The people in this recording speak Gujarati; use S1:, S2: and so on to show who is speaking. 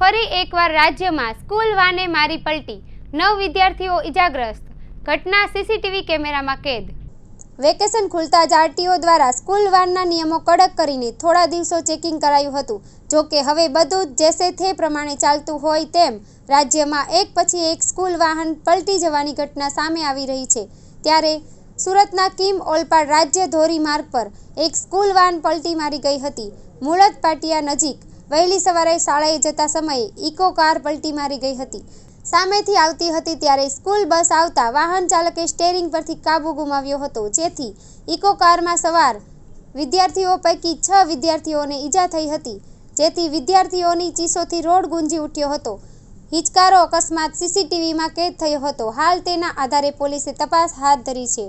S1: ફરી એકવાર રાજ્યમાં સ્કૂલ વાને મારી પલટી. નવ વિદ્યાર્થીઓ ઇજાગ્રસ્ત ઘટના સીસીટીવી કેમેરામાં કેદ.
S2: વેકેશન ખુલતા જ આરટીઓ દ્વારા સ્કૂલ વાનના નિયમો કડક કરીને થોડા દિવસો ચેકિંગ કરાયું હતું. જો કે હવે બધું જેસે થે પ્રમાણે ચાલતું હોય તેમ રાજ્યમાં એક પછી એક સ્કૂલ વાહન પલટી જવાની ઘટના સામે આવી રહી છે. ત્યારે સુરતના કિમ ઓલપાડ રાજ્ય ધોરીમાર્ગ પર એક સ્કૂલ વાન પલટી મારી ગઈ હતી. મુળદ પાટિયા નજીક વહેલી સવારે શાળાએ જતા સમયે ઇકો કાર પલટી મારી ગઈ હતી. સામેથી આવતી હતી ત્યારે સ્કૂલ બસ આવતા વાહન ચાલકે સ્ટેરિંગ પરથી કાબુ ગુમાવ્યો હતો, જેથી ઇકો કારમાં સવાર વિદ્યાર્થીઓ પૈકી છ વિદ્યાર્થીઓને ઈજા થઈ હતી, જેથી વિદ્યાર્થીઓની ચીસોથી રોડ ગુંજી ઉઠ્યો હતો. હિચકારો અકસ્માત સીસીટીવીમાં કેદ થયો હતો. હાલ તેના આધારે પોલીસે તપાસ હાથ ધરી છે.